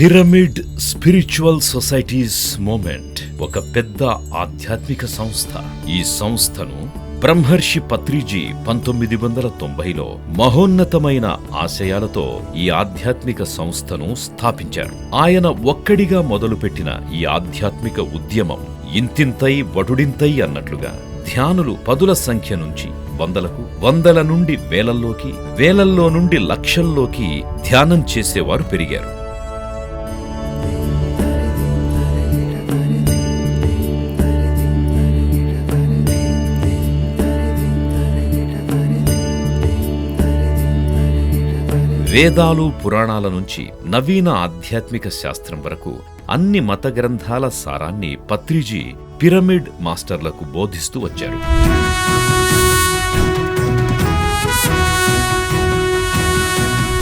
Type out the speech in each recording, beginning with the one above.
Pyramid spiritual societies moment ఒక పెద్ద ఆధ్యాత్మిక సంస్థ. ఈ సంస్థను బ్రహ్మర్షి పత్రిజీ పంతొమ్మిది వందల తొంభైలో మహోన్నతమైన ఆశయాలతో ఈ ఆధ్యాత్మిక సంస్థను స్థాపించారు. ఆయన ఒక్కడిగా మొదలుపెట్టిన ఈ ఆధ్యాత్మిక ఉద్యమం ఇంతింతై వటుడింతై అన్నట్లుగా ధ్యానులు పదుల సంఖ్య నుంచి వందలకు వందల నుండి వేలల్లోకి వేలల్లో నుండి లక్షల్లోకి ధ్యానం చేసేవారు పెరిగారు. వేదాలు పురాణాల నుంచి నవీన ఆధ్యాత్మిక శాస్త్రం వరకు అన్ని మత గ్రంథాల సారాన్ని పత్రిజీ పిరమిడ్ మాస్టర్లకు బోధిస్తూ వచ్చారు.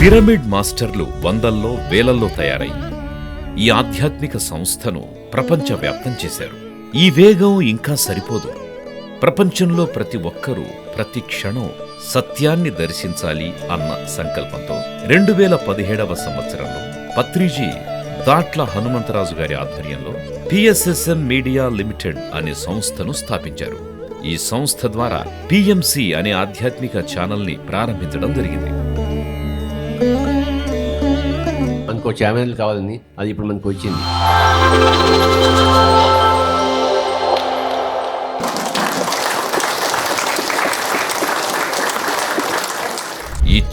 పిరమిడ్ మాస్టర్లు వందల్లో వేలల్లో తయారయ్యి ఈ ఆధ్యాత్మిక సంస్థను ప్రపంచవ్యాప్తం చేశారు. ఈ వేగం ఇంకా సరిపోదు. ప్రపంచంలో ప్రతి ఒక్కరూ ప్రతి క్షణం సత్యాన్ని దర్శించాలి అన్న సంకల్పంతో రెండు వేల పదిహేడవ సంవత్సరంలో పత్రిజీ దాట్ల హనుమంతరాజు గారి ఆధ్వర్యంలో పిఎస్ఎస్ఎం మీడియా లిమిటెడ్ అనే సంస్థను స్థాపించారు. ఈ సంస్థ ద్వారా పిఎంసి అనే ఆధ్యాత్మిక ఛానల్ని ప్రారంభించడం జరిగింది. మనకు ఛానల్ కావాలని అది ఇప్పుడు మనకు వచ్చింది.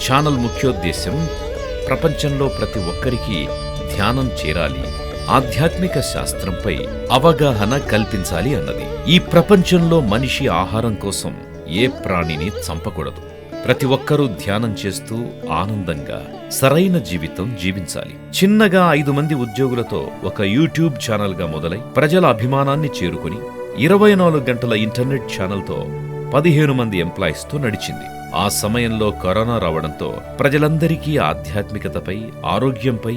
ఛానల్ ముఖ్యోద్దేశం ప్రపంచంలో ప్రతి ఒక్కరికి ధ్యానం చేరాలి. ఆధ్యాత్మిక శాస్త్రంపై అవగాహన కల్పించాలి అన్నది. ఈ ప్రపంచంలో మనిషి ఆహారం కోసం ఏ ప్రాణిని చంపకూడదు. ప్రతి ఒక్కరూ ధ్యానం చేస్తూ ఆనందంగా సరైన జీవితం జీవించాలి. చిన్నగా ఐదు మంది ఉద్యోగులతో ఒక యూట్యూబ్ ఛానల్గా మొదలై ప్రజల అభిమానాన్ని చేరుకుని ఇరవై నాలుగు గంటల ఇంటర్నెట్ ఛానల్తో పదిహేను మంది ఎంప్లాయీస్తో నడిచింది. ఆ సమయంలో కరోనా రావడంతో ప్రజలందరికీ ఆధ్యాత్మికతపై ఆరోగ్యంపై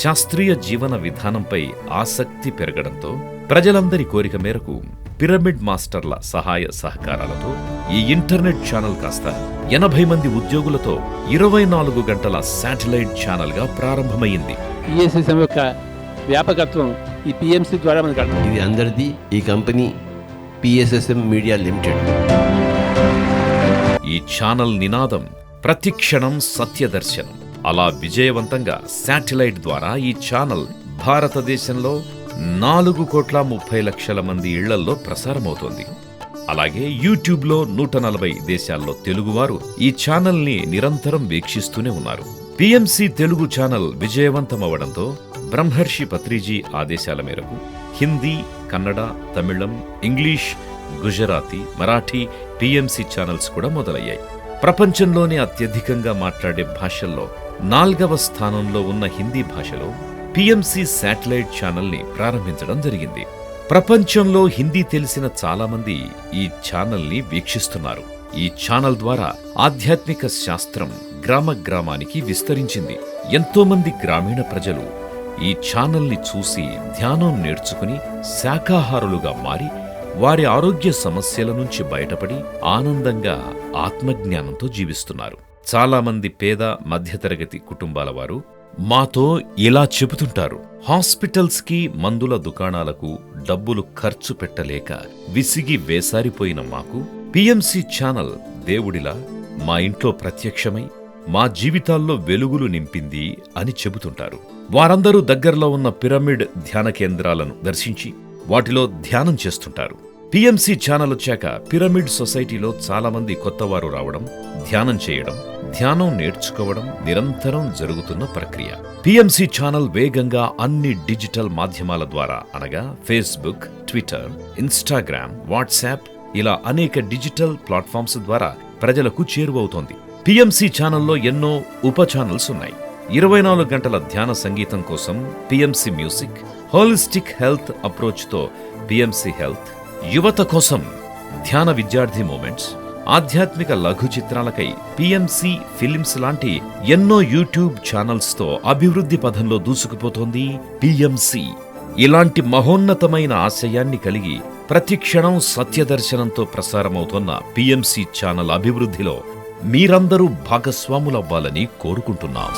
శాస్త్రీయ జీవన విధానంపై ఆసక్తి పెరగడంతో ప్రజలందరి కోరిక మేరకు పిరమిడ్ మాస్టర్ల సహాయ సహకారాలతో ఈ ఇంటర్నెట్ ఛానల్ కాస్త ఎనభై మంది ఉద్యోగులతో ఇరవై నాలుగు గంటల శాటిలైట్ ఛానల్గా ప్రారంభమైంది. పిఎస్ఎస్ఎం యొక్క వ్యాపకత్వం ఈ పిఎంసి ద్వారా మనకు ఇది అందరిది ఈ కంపెనీ పిఎస్ఎస్ఎం మీడియా లిమిటెడ్. ఈ ఛానల్ నినాదం ప్రతిక్షణం సత్యదర్శనం. అలా విజయవంతంగా శాటిలైట్ ద్వారా ఈ ఛానల్ భారతదేశంలో నాలుగు కోట్ల ముప్పై లక్షల మంది ఇళ్ళల్లో ప్రసారమవుతోంది. అలాగే యూట్యూబ్లో నూట నలభై దేశాల్లో తెలుగువారు ఈ ఛానల్ని నిరంతరం వీక్షిస్తూనే ఉన్నారు. పిఎంసి తెలుగు ఛానల్ విజయవంతమవడంతో బ్రహ్మర్షి పత్రిజీ ఆదేశాల మేరకు హిందీ కన్నడ తమిళం English Gujarati Marathi PMC channels కూడా మొదలయ్యాయి. ప్రపంచంలోనే అత్యధికంగా మాట్లాడే భాషల్లో నాల్గవ స్థానంలో ఉన్న హిందీ భాషలో పిఎంసి శాటిలైట్ ఛానల్ని ప్రారంభించడం జరిగింది. ప్రపంచంలో హిందీ తెలిసిన చాలా మంది ఈ ఛానల్ని వీక్షిస్తున్నారు. ఈ ఛానల్ ద్వారా ఆధ్యాత్మిక శాస్త్రం గ్రామ గ్రామానికి విస్తరించింది. ఎంతో మంది గ్రామీణ ప్రజలు ఈ ఛానల్ని చూసి ధ్యానం నేర్చుకుని శాకాహారులుగా మారి వారి ఆరోగ్య సమస్యల నుంచి బయటపడి ఆనందంగా ఆత్మజ్ఞానంతో జీవిస్తున్నారు. చాలామంది పేద మధ్యతరగతి కుటుంబాల వారు మాతో ఇలా చెబుతుంటారు. హాస్పిటల్స్కి మందుల దుకాణాలకు డబ్బులు ఖర్చు పెట్టలేక విసిగి వేసారిపోయిన మాకు పిఎంసి ఛానల్ దేవుడిలా మా ఇంట్లో ప్రత్యక్షమై మా జీవితాల్లో వెలుగులు నింపింది అని చెబుతుంటారు. వారందరూ దగ్గరలో ఉన్న పిరమిడ్ ధ్యాన కేంద్రాలను దర్శించి వాటిలో ధ్యానం చేస్తుంటారు. పిఎంసి ఛానల్ వచ్చాక పిరమిడ్ సొసైటీలో చాలామంది కొత్తవారు రావడం ధ్యానం చేయడం ధ్యానం నేర్చుకోవడం నిరంతరం జరుగుతున్న ప్రక్రియ. పిఎంసి ఛానల్ వేగంగా అన్ని డిజిటల్ మాధ్యమాల ద్వారా అనగా ఫేస్బుక్ ట్విట్టర్ ఇన్స్టాగ్రామ్ వాట్సాప్ ఇలా అనేక డిజిటల్ ప్లాట్ఫామ్స్ ద్వారా ప్రజలకు చేరువవుతోంది. పిఎంసి ఛానల్లో ఎన్నో ఉప ఛానల్స్ ఉన్నాయి. ఇరవై నాలుగు గంటల ధ్యాన సంగీతం కోసం పిఎంసి మ్యూజిక్ హోలిస్టిక్ హెల్త్ అప్రోచ్తో పిఎంసి హెల్త్ యువత కోసం ధ్యాన విద్యార్థి మూమెంట్స్ ఆధ్యాత్మిక లఘు చిత్రాలకై పిఎంసి ఫిలిమ్స్ లాంటి ఎన్నో యూట్యూబ్ ఛానల్స్తో అభివృద్ధి పథంలో దూసుకుపోతోంది పిఎంసి. ఇలాంటి మహోన్నతమైన ఆశయాన్ని కలిగి ప్రతి క్షణం సత్యదర్శనంతో ప్రసారమవుతున్న పిఎంసి ఛానల్ అభివృద్ధిలో మీరందరూ భాగస్వాములవ్వాలని కోరుకుంటున్నాం.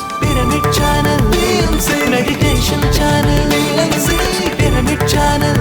Meditation channel pyramid channel